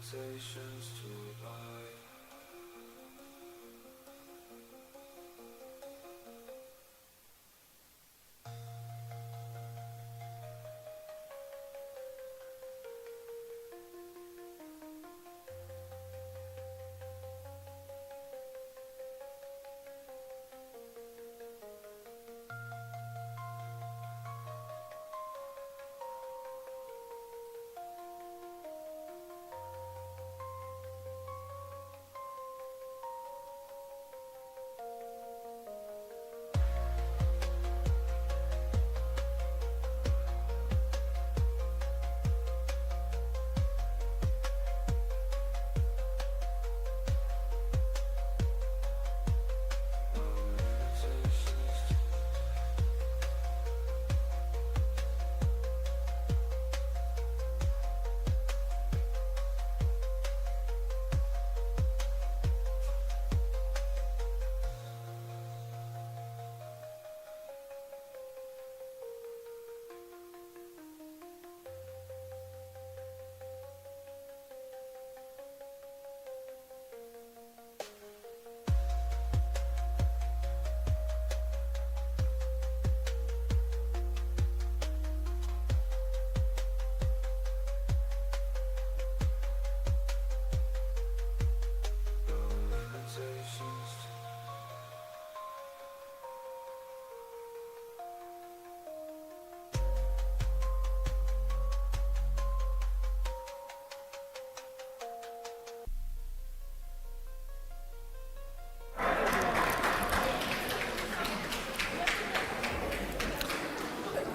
temptations to lie.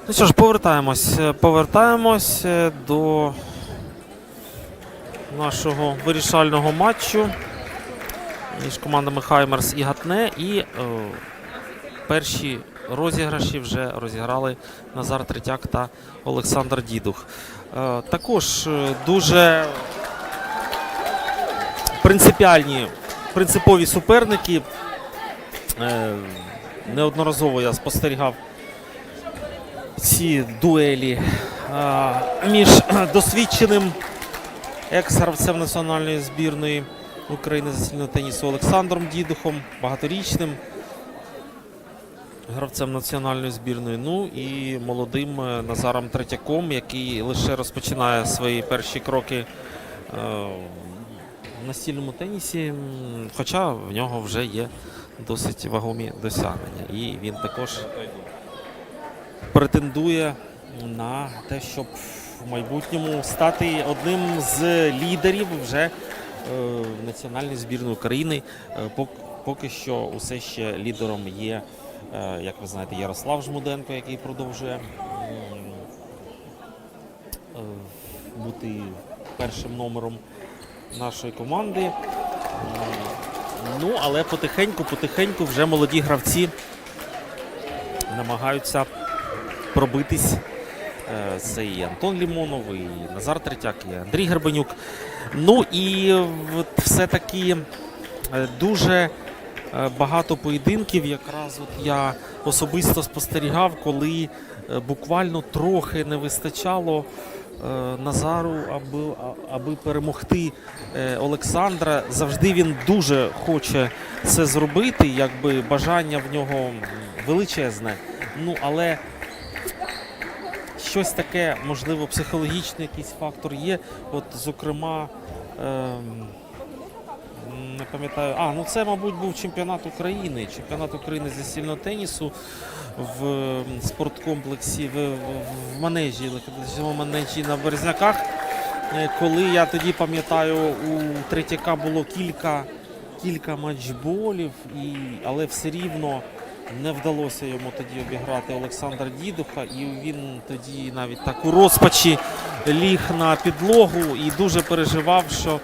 Ну що ж, повертаємось. Е, Повертаємось е, до нашого вирішального матчу між командами Хаймерс і Гатне. І е, перші розіграші вже розіграли Назар Третяк та Олександр Дідух. Е, також дуже принципіальні, принципові суперники. Неодноразово я спостерігав ці дуелі між досвідченим екс-гравцем національної збірної України з сильного тенісу Олександром Дідухом, багаторічним гравцем національної збірної. Ну і молодим е, Назаром Третяком, який лише розпочинає свої перші кроки е, в настільному тенісі, хоча в нього вже є досить вагомі досягнення. І він також претендує на те, щоб в майбутньому стати одним з лідерів вже е, національної збірної України. Е, Поки що усе ще лідером є, е, як ви знаєте, Ярослав Жмуденко, який продовжує бути першим номером нашої команди. Ну, але потихеньку, потихеньку вже молоді гравці намагаються пробитись. Е, Це і Антон Лімонов, і Назар Третяк, і Андрій Гербанюк. Ну і все-таки е, дуже е, багато поєдинків. Якраз от я особисто спостерігав, коли буквально трохи не вистачало Назару, аби, аби перемогти Олександра. Завжди він дуже хоче це зробити, якби бажання в нього величезне. Ну але щось таке, можливо, психологічний якийсь фактор є. От, зокрема, ем, не пам'ятаю, а ну це, мабуть, був чемпіонат України. Чемпіонат України зі стільного тенісу в ем, спорткомплексі в, в, в манежі, легкоатлетичному манежі на Березняках. Е, Коли я тоді пам'ятаю, у Третяка було кілька, кілька матчболів, і, але все рівно не вдалося йому тоді обіграти Олександра Дідуха, і він тоді навіть так у розпачі ліг на підлогу і дуже переживав, що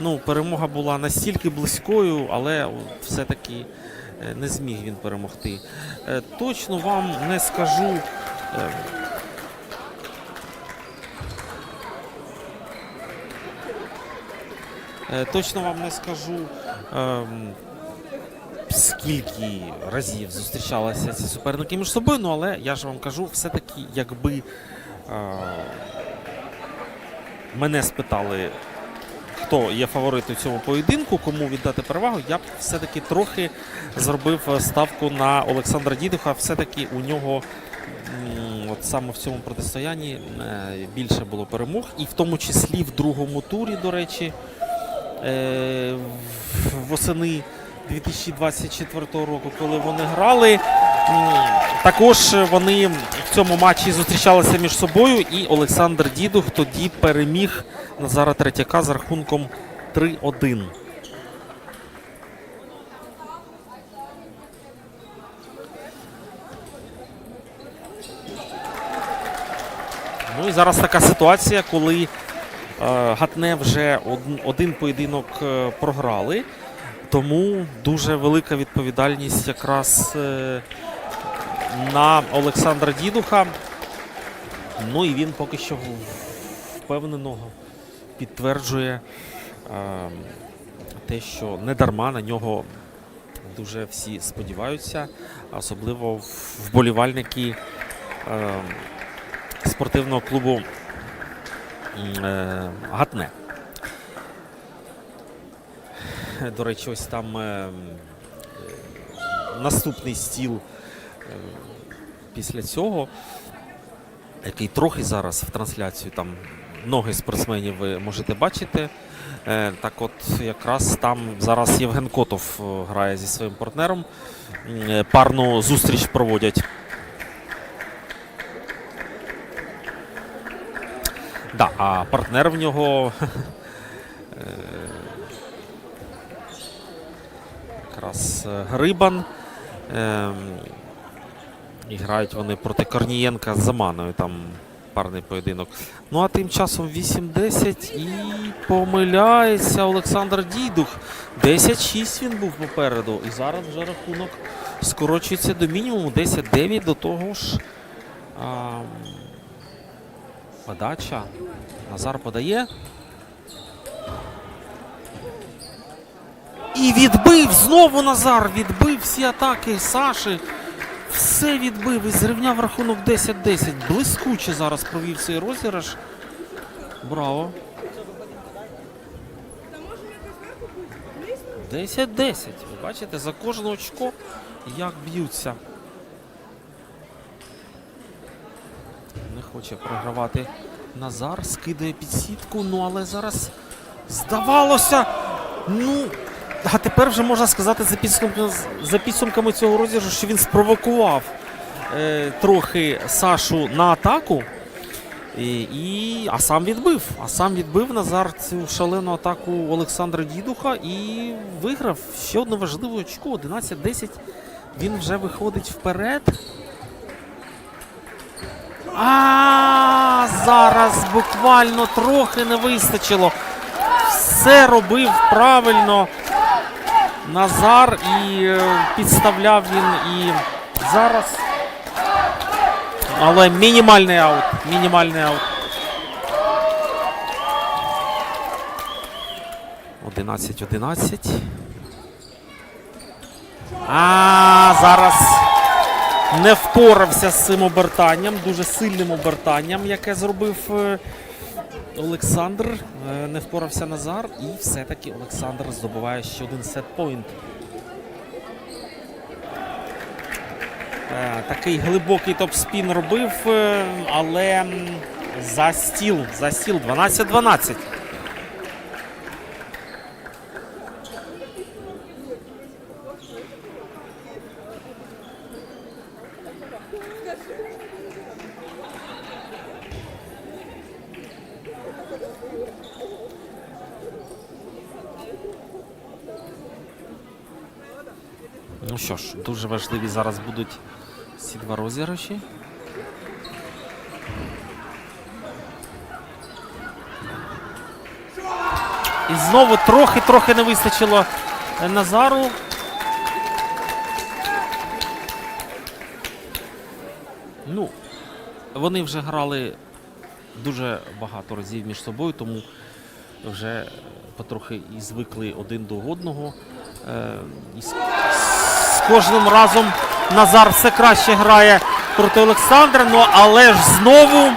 ну, перемога була настільки близькою, але все-таки е, не зміг він перемогти. Е, Точно вам не скажу. е, Точно вам не скажу, ем, скільки разів зустрічалися ці суперники між собою, ну але я ж вам кажу, все-таки, якби е, мене спитали, хто є фаворит у цьому поєдинку, кому віддати перевагу, я б все-таки трохи зробив ставку на Олександра Дідуха. Все-таки у нього от саме в цьому протистоянні е, більше було перемог, і в тому числі в другому турі, до речі, е, восени 2024 року, коли вони грали. Також вони в цьому матчі зустрічалися між собою, і Олександр Дідух тоді переміг Назара Третяка з рахунком 3-1. Ну і зараз така ситуація, коли е, Гатне вже од- один поєдинок е, програли, тому дуже велика відповідальність якраз е, на Олександра Дідуха. Ну і він поки що в- впевнено підтверджує е, те, що не дарма на нього дуже всі сподіваються, особливо вболівальники е, спортивного клубу Гатне. До речі, ось там е, наступний стіл е, після цього, який трохи зараз в трансляцію там ноги спортсменів ви можете бачити. Е, Так от якраз там зараз Євген Котов грає зі своїм партнером. Парну зустріч проводять. Да, а партнер в нього якраз е, Грибан. Ем, І грають вони проти Корнієнка з Заманою. Там парний поєдинок. Ну а тим часом 8-10 і помиляється Олександр Дідух. 10-6 він був попереду. І зараз вже рахунок скорочується до мінімуму. 10-9 до того ж. А, подача. Назар подає. І відбив знову Назар. Відбив всі атаки Саші. Все відбив і зрівняв рахунок 10-10. Блискуче зараз провів цей розіграш. Браво. 10-10. Ви бачите, за кожне очко як б'ються. Не хоче програвати Назар, скидає під сітку, ну але зараз здавалося. Ну, а тепер вже можна сказати за підсумками, за підсумками цього розіграшу, що він спровокував е, трохи Сашу на атаку. І, і, а сам відбив. А сам відбив Назар цю шалену атаку Олександра Дідуха і виграв ще одне важливе очко. 11-10. Він вже виходить вперед. А зараз буквально трохи не вистачило. Все робив правильно Назар і е, підставляв він і зараз. Але мінімальний аут. Мінімальний аут. 11-11. А зараз не впорався з цим обертанням, дуже сильним обертанням, яке зробив е, Олександр. Е, Не впорався Назар. І все-таки Олександр здобуває ще один сет-пойнт. Е, Такий глибокий топ-спін робив, е, але за стіл, за стіл 12-12. Ну що ж, дуже важливі зараз будуть ці два розіграші. І знову трохи-трохи не вистачило е, Назару. Ну, вони вже грали дуже багато разів між собою, тому вже потрохи і звикли один до одного. Е, кожним разом Назар все краще грає проти Олександра. Ну але ж знову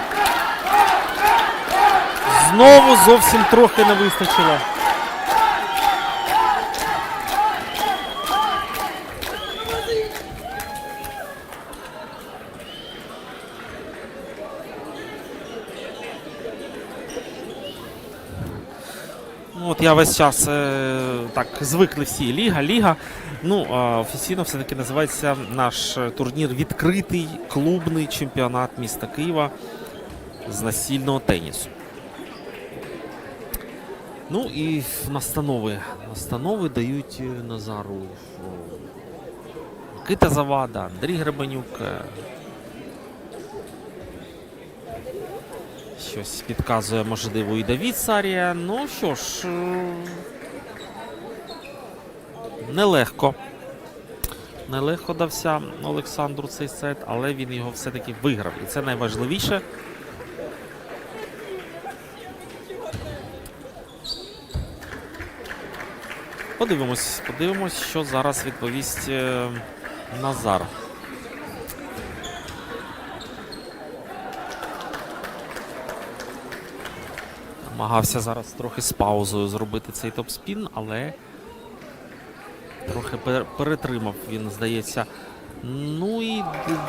знову зовсім трохи не вистачило. Ну, от я весь час е, так звикли всі ліга, ліга. Ну, офіційно все-таки називається наш е, турнір відкритий клубний чемпіонат міста Києва з настільного тенісу. Ну і настанови. Настанови дають е, Назару Микита Завада, Андрій Гребенюк. е, Щось підказує, можливо, і Давід Сарія. Ну що ж, нелегко. Нелегко дався Олександру цей сет, але він його все-таки виграв. І це найважливіше. Подивимось, подивимось, що зараз відповість е, Назар. Намагався зараз трохи з паузою зробити цей топ-спін, але трохи перетримав він, здається. Ну і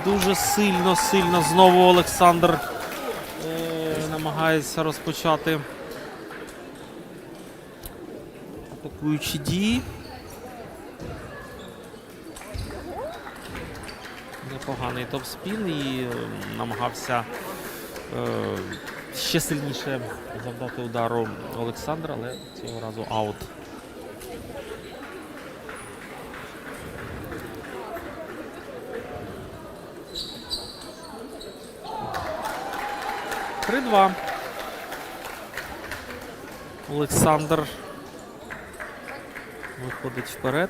дуже сильно, сильно знову Олександр е, намагається розпочати атакуючі дії. Непоганий топ-спін і е, намагався е, ще сильніше завдати удару Олександра, але цього разу аут. Три-два. Олександр виходить вперед.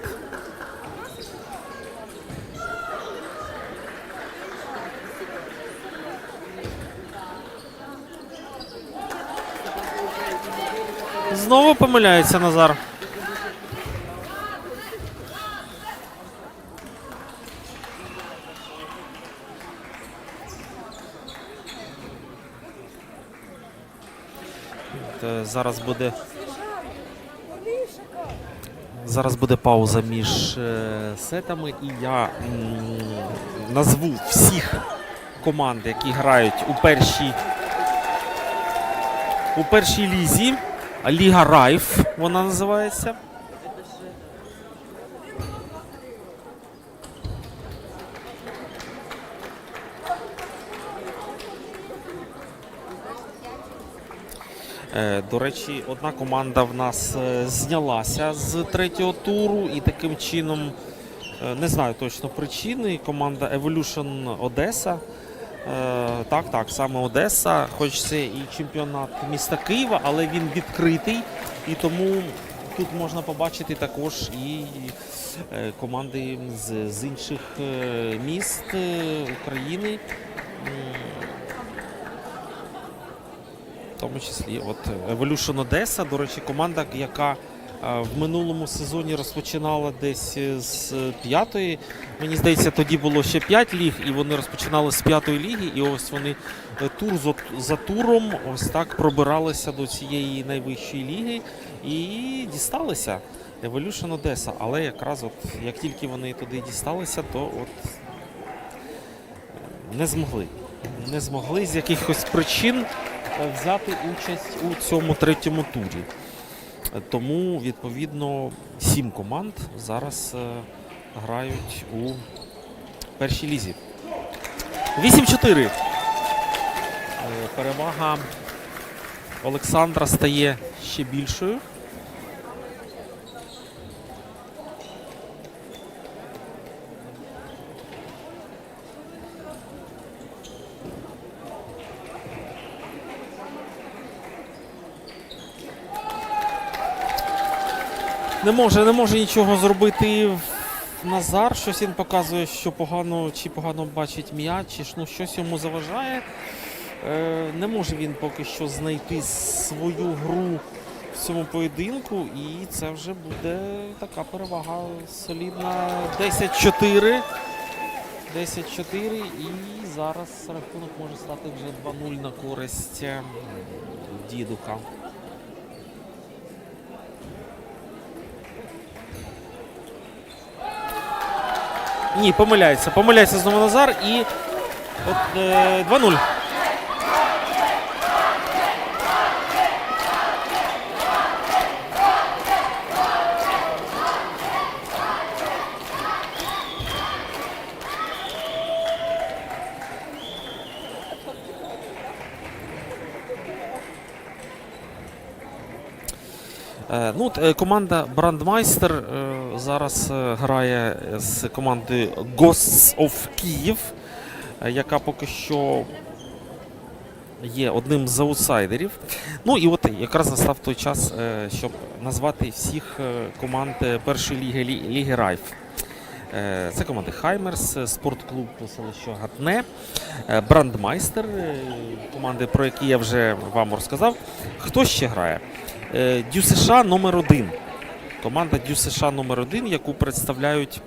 Знову помиляється Назар. Зараз буде. Зараз буде пауза між е, сетами, і я назву всіх команд, які грають у першій у першій лізі. Ліга Райф вона називається. До речі, одна команда в нас е, знялася з третього туру і таким чином, е, не знаю точно причини, команда Evolution Одеса. Е, Так, так, саме Одеса, хоч це і чемпіонат міста Києва, але він відкритий. І тому тут можна побачити також і е, команди з, з інших е, міст е, України. Тому числі от Evolution Одеса, до речі, команда, яка е, в минулому сезоні розпочинала десь е, з п'ятої. Мені здається, тоді було ще п'ять ліг, і вони розпочинали з п'ятої ліги. І ось вони е, тур за, туром ось так пробиралися до цієї найвищої ліги і дісталися. Evolution Одеса. Але якраз от як тільки вони туди дісталися, то от е, не змогли. Не змогли з якихось причин е, взяти участь у цьому третьому турі. Е, Тому, відповідно, сім команд зараз е, грають у першій лізі. 8-4. Е, Перевага Олександра стає ще більшою. Не може, не може нічого зробити Назар. Щось він показує, що погано чи погано бачить м'яч, чи ну, щось йому заважає. Е, не може він поки що знайти свою гру в цьому поєдинку, і це вже буде така перевага солідна. 10-4. 10-4. І зараз рахунок може стати вже 2-0 на користь ем, дідука. Ні, помиляється. Помиляється знову Назар і от, е, 2-0. Е, Ну, е, команда Брандмайстер е, зараз е, грає з командою Ghosts of Kyiv, яка поки що є одним з аутсайдерів. Ну і от якраз настав той час, щоб назвати всіх команд першої ліги Ліги Райф. Це команди Хаймерс, спортклуб селище Гатне, Брандмайстер, команди, про які я вже вам розказав. Хто ще грає? Е, Дю США номер 1 Команда Дю США номер 1 яку представляють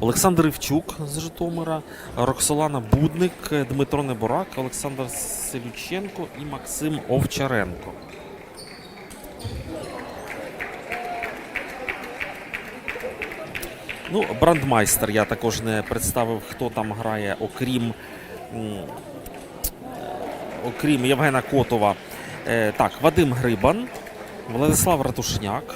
Олександр Івчук з Житомира, Роксолана Будник, Дмитро Неборак, Олександр Селюченко і Максим Овчаренко. Ну, брандмайстер я також не представив, хто там грає, окрім, е, окрім Євгена Котова. Е, так, Вадим Грибан, Владислав Ратушняк,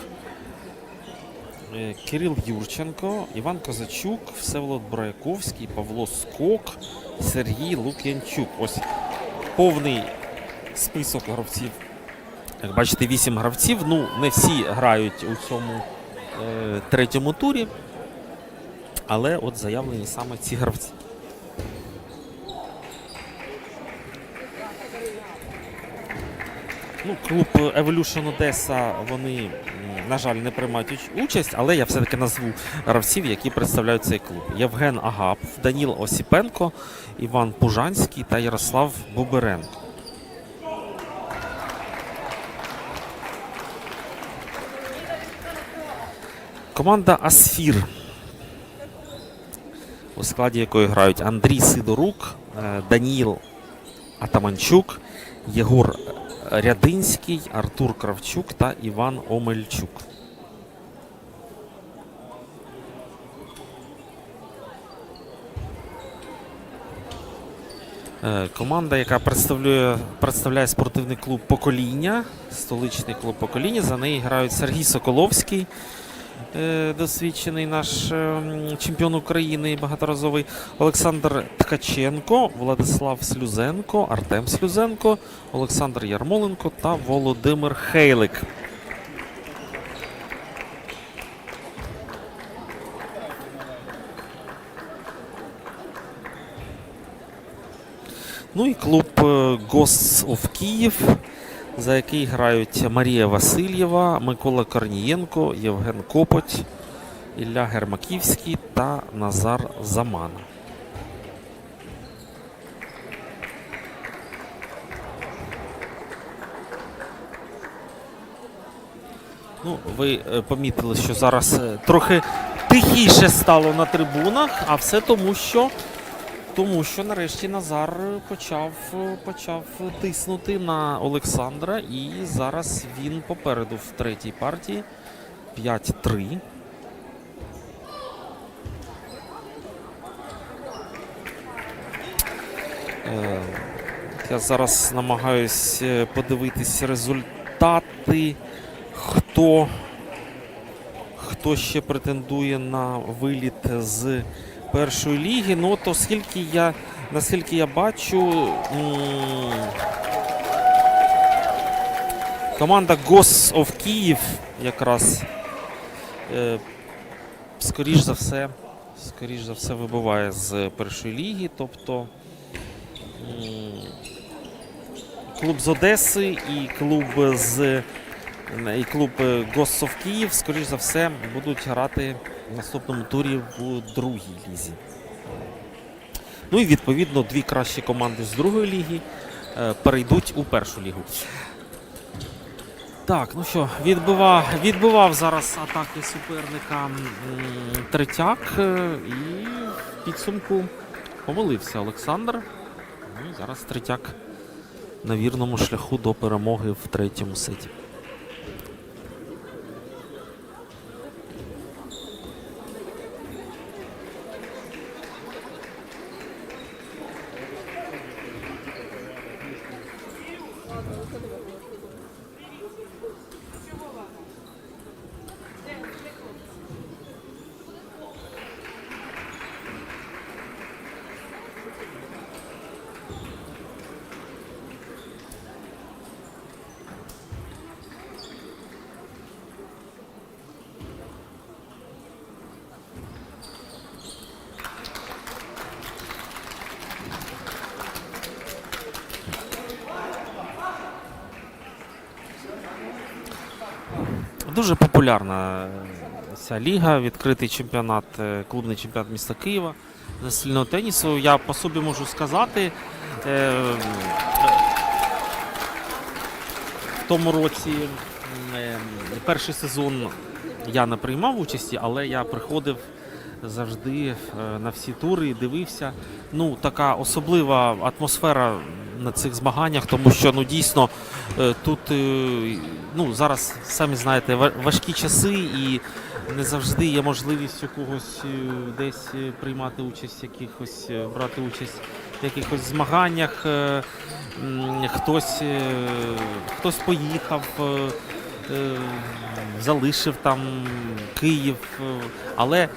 е, Кирил Юрченко, Іван Козачук, Всеволод Браяковський, Павло Скок, Сергій Лук'янчук. Ось повний список гравців. Як бачите, вісім гравців. Ну, не всі грають у цьому е, третьому турі. Але от заявлені саме ці гравці. Ну, клуб Evolution Одеса, вони, на жаль, не приймають участь, але я все-таки назву гравців, які представляють цей клуб. Євген Агап, Даніл Осіпенко, Іван Пужанський та Ярослав Боберенко. Команда Асфір, у складі якої грають Андрій Сидорук, е, Даніл Атаманчук, Єгор Рядинський, Артур Кравчук та Іван Омельчук. Е, Команда, яка представляє, представляє спортивний клуб Покоління, столичний клуб Покоління. За неї грають Сергій Соколовський, досвідчений наш е, чемпіон України багаторазовий Олександр Ткаченко, Владислав Слюзенко, Артем Слюзенко, Олександр Ярмоленко та Володимир Хейлик. Ну і клуб е, Ghosts Київ, за який грають Марія Васильєва, Микола Корнієнко, Євген Копоть, Ілля Гермаківський та Назар Замана. Ну, ви е, помітили, що зараз е, трохи тихіше стало на трибунах, а все тому, що тому що нарешті Назар почав, почав тиснути на Олександра, і зараз він попереду в третій партії 5-3. Е, Я зараз намагаюсь е, подивитись результати, хто, хто ще претендує на виліт з першої ліги. Ну, от оскільки я, наскільки я бачу, команда Гос of Київ якраз е, скоріш за все, скоріш за все вибиває з першої ліги. Тобто клуб з Одеси і клуб з і клуб Гос Київ, скоріш за все, будуть грати в наступному турі в другій лізі. Ну і відповідно дві кращі команди з другої ліги е, перейдуть у першу лігу. Так, ну що, відбивав, відбивав зараз атаки суперника Третяк. е, І в підсумку помилився Олександр. Ну зараз Третяк на вірному шляху до перемоги в третьому сеті. Дуже популярна е, ця ліга, відкритий чемпіонат, е, клубний чемпіонат міста Києва з сильного тенісу. Я по собі можу сказати. е, В тому році перший сезон я не приймав участі, але я приходив завжди е, на всі тури і дивився. Ну, така особлива атмосфера на цих змаганнях, тому що ну дійсно е, тут е, ну, зараз самі знаєте важкі часи і не завжди є можливість у когось десь приймати участь, якихось брати участь в якихось змаганнях. Хтось, хтось поїхав, залишив там Київ. Але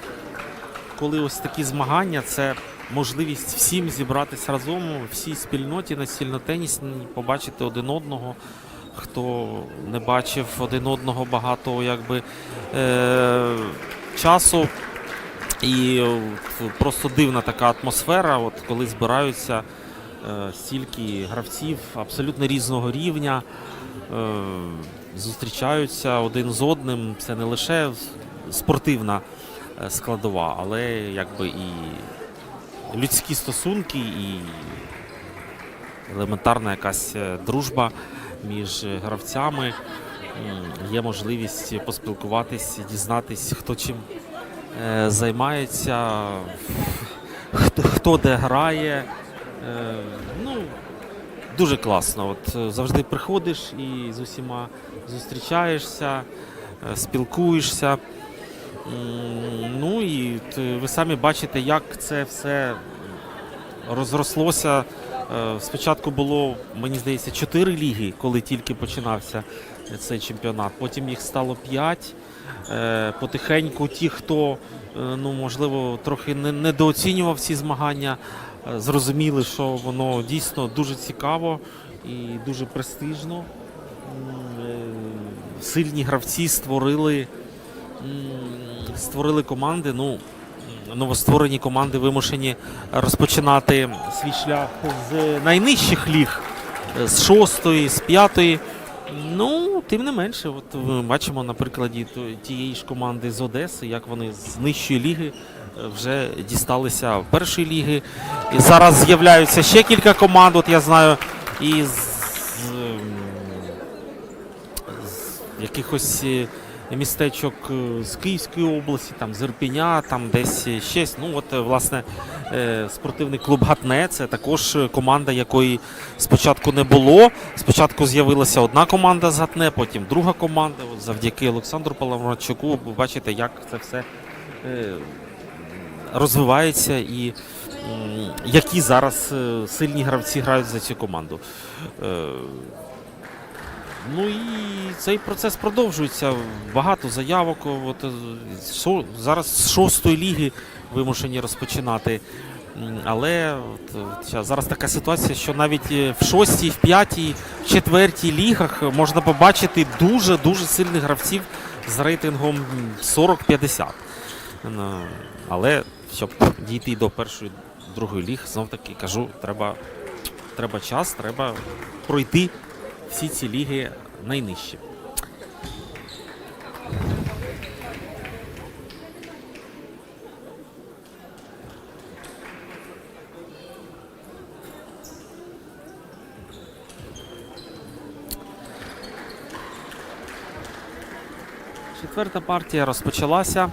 коли ось такі змагання, це можливість всім зібратися разом, всій спільноті настільно-тенісній, побачити один одного. Хто не бачив один одного багато якби, е- часу. І просто дивна така атмосфера, от коли збираються е, стільки гравців абсолютно різного рівня, е, зустрічаються один з одним. Це не лише спортивна складова, але якби і людські стосунки, і елементарна якась е, дружба між е, гравцями. Є можливість поспілкуватись, дізнатись, хто чим е, займається, хто, хто де грає. Е, ну, дуже класно. От е, завжди приходиш і з усіма зустрічаєшся, е, спілкуєшся. Ну і ви самі бачите, як це все розрослося. Е, Спочатку було, мені здається, чотири ліги, коли тільки починався цей чемпіонат. Потім їх стало п'ять. Е, Потихеньку ті, хто е, ну, можливо трохи недооцінював ці змагання, зрозуміли, що воно дійсно дуже цікаво і дуже престижно. Сильні гравці створили, створили команди. Ну, новостворені команди вимушені розпочинати свій шлях з найнижчих ліг, з шостої, з п'ятої. Ну, тим не менше, от ми бачимо на прикладі тієї ж команди з Одеси, як вони з нижчої ліги е, вже дісталися в першої ліги. І зараз з'являються ще кілька команд. От я знаю, із ем, з якихось е, містечок е, з Київської області, там з там десь е, щось. Ну, от, е, власне, е, спортивний клуб Гатне це також е, команда, якої спочатку не було. Спочатку з'явилася одна команда з Гатне, потім друга команда. От завдяки Олександру Паламарчуку ви бачите, як це все е, розвивається і які зараз е, сильні гравці грають за цю команду. Ну і цей процес продовжується. Багато заявок. От, е, шо- зараз з шостої ліги вимушені розпочинати. Але от, е, зараз така ситуація, що навіть е, в шостій, в п'ятій, в четвертій лігах можна побачити дуже-дуже сильних гравців з рейтингом 40-50. Ну, Але щоб дійти до першої, другої ліг, знов таки кажу, треба, треба час, треба пройти всі ці ліги найнижчі. Четверта партія розпочалася.